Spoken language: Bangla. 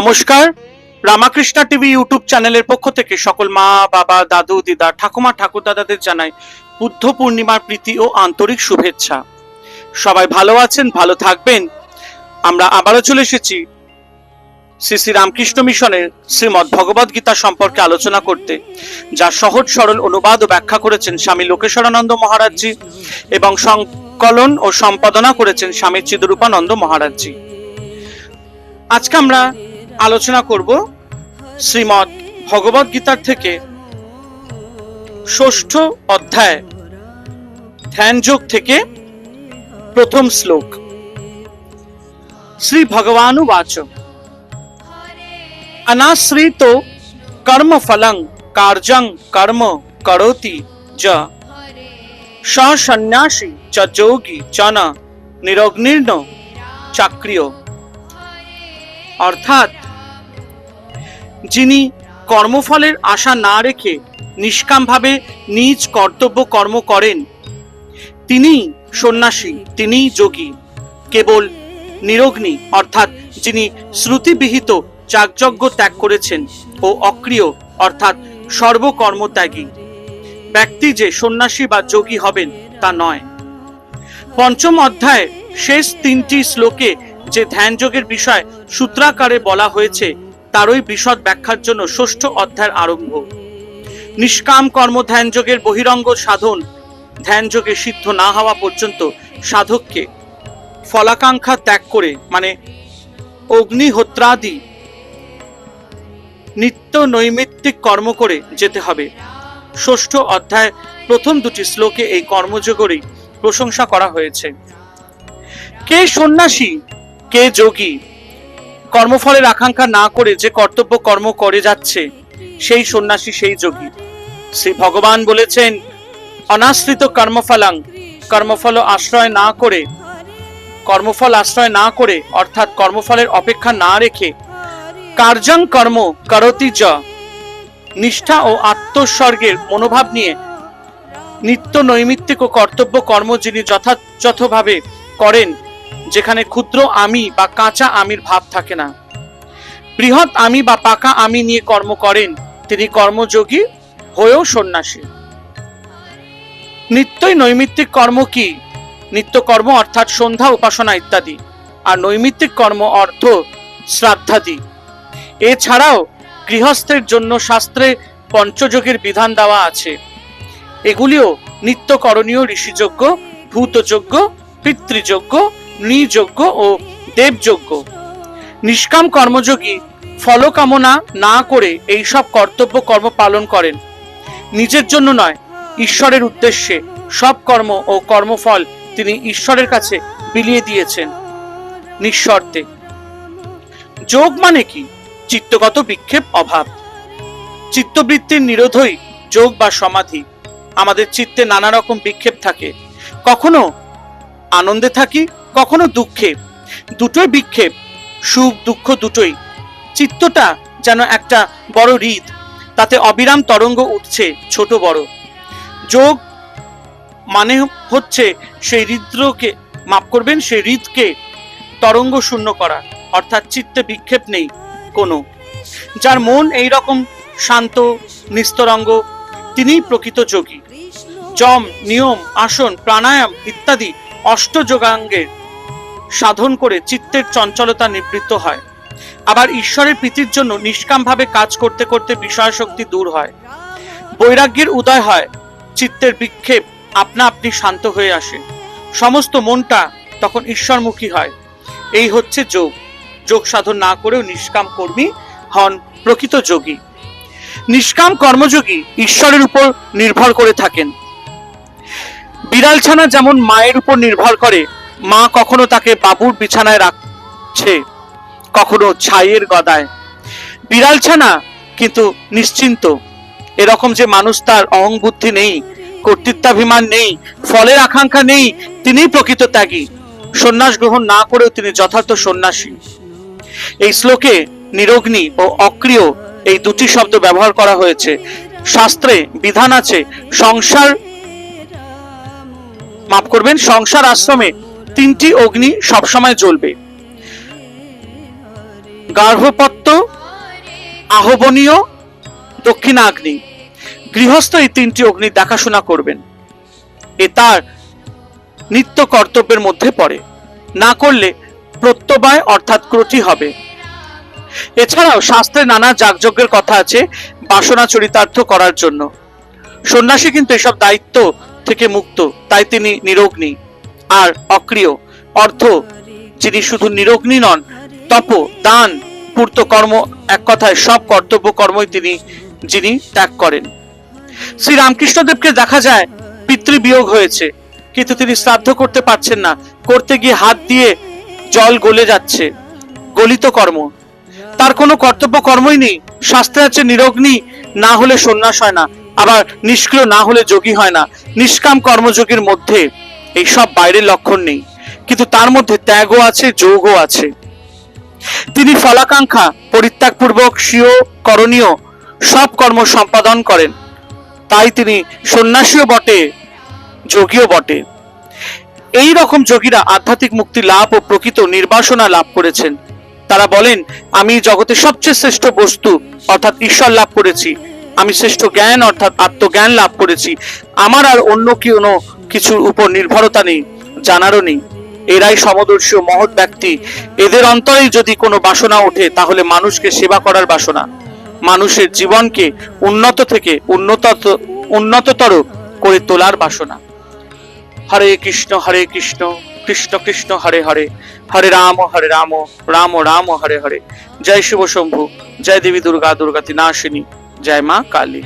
নমস্কার। রামাকৃষ্ণা টিভি ইউটিউব চ্যানেলের পক্ষ থেকে সকল মা, বাবা, দাদু, দিদা, ঠাকুমা ঠাকুর দাদাদের জানাই বুদ্ধ পূর্ণিমার প্রীতি ও আন্তরিক শুভেচ্ছা। সবাই ভালো আছেন, ভালো থাকবেন। আমরা আবারও চলে এসেছি শ্রী শ্রী রামকৃষ্ণ মিশনের শ্রীমৎ ভগবদ গীতা সম্পর্কে আলোচনা করতে, যা সহজ, সরল অনুবাদ ও ব্যাখ্যা করেছেন স্বামী লোকেশ্বরানন্দ মহারাজজি এবং সংকলন ও সম্পাদনা করেছেন স্বামী চিদরূপানন্দ মহারাজজি। আজকে আমরা আলোচনা করব শ্রীমৎ ভগবদ গীতার থেকে ষষ্ঠ অধ্যায় ধ্যান যোগ থেকে প্রথম শ্লোক। শ্রী ভগবানু বাচ অনাশ্রিত কর্ম ফলং কার্যং কর্ম করোতি য সন্ন্যাসী চ যোগী চ ন। নিরগ্নির্ণ চাক্রিয়। অর্থাৎ যিনি কর্মফলের আশা না রেখে নিষ্কামভাবে নিজ কর্তব্য কর্ম করেন, তিনি সন্ন্যাসী, তিনি যোগী, কেবল নিরগ্নি, অর্থাৎ যিনি শ্রুতিবিহিত যাগযজ্ঞ ত্যাগ করেছেন ও অক্রিয়, অর্থাৎ সর্বকর্মত্যাগী। ব্যক্তি যে সন্ন্যাসী বা যোগী হবেন তা নয়। পঞ্চম অধ্যায় শেষ তিনটি শ্লোকে যে ধ্যান যোগের বিষয় সূত্রাকারে বলা হয়েছে তারই বিশদ ব্যাখ্যার জন্য ষষ্ঠ অধ্যায়ের আরম্ভ। নিষ্কাম কর্ম ধ্যান যোগের বহিরঙ্গ সাধন, ধ্যান যোগে সিদ্ধ না হওয়া পর্যন্ত সাধককে ফলাকাঙ্ক্ষা ত্যাগ করে মানে অগ্নিহোত্রাদি নিত্য নৈমিত্তিক কর্ম করে যেতে হবে। ষষ্ঠ অধ্যায় প্রথম দুটি শ্লোকে এই কর্মযোগেরই প্রশংসা করা হয়েছে। কে সন্ন্যাসী, কে যোগী কর্মফলের আকাঙ্ক্ষা না করে যে কর্তব্য কর্ম করে যাচ্ছে, সেই সন্ন্যাসী, সেই যোগী। শ্রী ভগবান বলেছেন, অনাশ্রিত কর্মফলাং, কর্মফল আশ্রয় না করে, কর্মফল আশ্রয় না করে, অর্থাৎ কর্মফলের অপেক্ষা না রেখে, কার্যং কর্ম করতি য। নিষ্ঠা ও আত্মস্বর্গের মনোভাব নিয়ে নিত্য নৈমিত্তিক ও কর্তব্য কর্ম যিনি যথাযথভাবে করেন যেখানে ক্ষুদ্র আমি বা কাঁচা আমির ভাব থাকে না। বৃহৎ আমি বা পাকা আমি নিয়ে কর্ম করেন, তিনি কর্মযোগী হয়েও সন্ন্যাসী। নিত্যই নৈমিত্তিক কর্ম কি? নিত্য কর্ম অর্থাৎ সন্ধ্যা, উপাসনা ইত্যাদি, আর নৈমিত্তিক কর্ম অর্থ শ্রাদ্ধাদি। এছাড়াও গৃহস্থের জন্য শাস্ত্রে পঞ্চযোগের বিধান দেওয়া আছে। এগুলিও নিত্য করণীয় ঋষিযজ্ঞ, ভূতযজ্ঞ, পিতৃযজ্ঞ নৃযজ্ঞ ও দেবযজ্ঞ। নিষ্কাম কর্মযোগী ফলকামনা না করে এই সব কর্তব্য কর্ম পালন করেন। নিজের জন্য নয়, ঈশ্বরের উদ্দেশ্যে সব কর্ম ও কর্মফল তিনি ঈশ্বরের কাছে বিলিয়ে দিয়েছেন নিঃশর্তে। যোগ মানে কি? চিত্তগত বিক্ষেপ, অভাব। চিত্তবৃত্তির নিরোধই যোগ বা সমাধি। আমাদের চিত্তে নানা রকম বিক্ষেপ থাকে। কখনো আনন্দে থাকি কখনো দুঃখে, দুটোই বিক্ষেপ, সুখ, দুঃখ দুটোই। চিত্তটা যেন একটা বড় হৃদ, তাতে অবিরাম তরঙ্গ উঠছে ছোট বড়। যোগ মানে হচ্ছে সেই হৃদ্রকে মাফ করবেন, সেই হৃদকে তরঙ্গ শূন্য করা, অর্থাৎ চিত্তে বিক্ষেপ নেই কোনো। যার মন এই রকম শান্ত, নিস্তরঙ্গ, তিনিই প্রকৃত যোগী। জম নিয়ম, আসন, প্রাণায়াম ইত্যাদি অষ্টযোগাঙ্গের সাধন করে চিত্তের চঞ্চলতা নিবৃত্ত হয়। আবার ঈশ্বরের প্রীতির জন্য নিষ্কামভাবে কাজ করতে করতে বিষয় শক্তি দূর হয়। বৈরাগ্যের উদয় হয়, চিত্তের বিক্ষেপ আপনা আপনি শান্ত হয়ে আসে। সমস্ত মনটা তখন ঈশ্বরমুখী হয়। এই হচ্ছে যোগ। যোগ সাধন না করেও নিষ্কাম কর্মী হন প্রকৃত যোগী। নিষ্কাম কর্মযোগী ঈশ্বরের উপর নির্ভর করে থাকেন। বিড়ালছানা যেমন মায়ের উপর নির্ভর করে মা কখনো তাকে বাবুর বিছানায় রাখছে, কখনো ছাইয়ের গদায়। বিড়ালছানা কিন্তু নিশ্চিন্ত, এরকম যে মানুষ তার অহং বুদ্ধি নেই, কর্তৃত্বাভিমান নেই, ফলের আকাঙ্ক্ষা নেই তিনি প্রকৃত ত্যাগী। সন্ন্যাস গ্রহণ না করেও তিনি যথার্থ সন্ন্যাসী। এই শ্লোকে নিরগ্নি ও অক্রিয় এই দুটি শব্দ ব্যবহার করা হয়েছে। শাস্ত্রে বিধান আছে, সংসার মাফ করবেন, সংসার আশ্রমে তিনটি অগ্নি সবসময় জ্বলবে। গার্হপত্য আহবনীয়, দক্ষিণাগ্নি। গৃহস্থ এই তিনটি অগ্নি দেখাশোনা করবেন। এ তার নিত্য কর্তব্যের মধ্যে পড়ে। না করলে প্রত্যবায় অর্থাৎ ক্রতি হবে। এছাড়াও শাস্ত্রে নানা যাগযজ্ঞের কথা আছে, বাসনা চরিতার্থ করার জন্য। সন্ন্যাসী কিন্তু এসব দায়িত্ব থেকে মুক্ত, তাই তিনি নিরগ্নি। আর অক্রিয়। অর্থ, যিনি শুধু নিরগ্নি নন, তপ, দান পূর্ত কর্ম এক কথায় সব কর্তব্য কর্মই তিনি, যিনি ত্যাগ করেন। শ্রী রামকৃষ্ণদেবকে দেখা যায়, পিতৃবিয়োগ হয়েছে, কিন্তু তিনি শ্রাদ্ধ করতে পারছেন না। করতে গিয়ে হাত দিয়ে জল গলে যাচ্ছে। গলিত কর্ম। তার কোনো কর্তব্য কর্মই নেই। শাস্ত্রে আছে, নিরগ্নি না হলে সন্ন্যাস হয় না, আবার নিষ্ক্রিয় না হলে যোগী হয় না। নিষ্কাম কর্মযোগীর মধ্যে এই সব বাইরের লক্ষণ নেই, কিন্তু তার মধ্যে ত্যাগও আছে, যোগও আছে। তিনি ফলাকাঙ্ক্ষা, পরিত্যাগপূর্বক, স্বীয়, করণীয় সব কর্ম সম্পাদন করেন। তাই তিনি সন্ন্যাসীও বটে, যোগীও বটে। এই রকম যোগীরা আধ্যাত্মিক মুক্তি লাভ ও প্রকৃত নির্বাসনা লাভ করেছেন। তারা বলেন, আমি জগতে সবচেয়ে শ্রেষ্ঠ বস্তু, অর্থাৎ ঈশ্বর লাভ করেছি। আমি শ্রেষ্ঠ জ্ঞান, অর্থাৎ আত্মজ্ঞান লাভ করেছি। আমার আর অন্য কোনো কিছুর উপর নির্ভরতা নেই, জানারও নেই। এরাই সমদর্শী মহৎ ব্যক্তি। এদের অন্তরেই যদি কোনো বাসনা ওঠে, তাহলে মানুষকে সেবা করার বাসনা। মানুষের জীবনকে উন্নত থেকে উন্নত উন্নততর করে তোলার বাসনা। হরে কৃষ্ণ হরে কৃষ্ণ কৃষ্ণ কৃষ্ণ, হরে হরে। হরে রাম হরে রাম রাম রাম, হরে হরে। জয় শিব শম্ভু, জয় দেবী দুর্গা, দুর্গাতি নাশিনী, জয় মা কালী।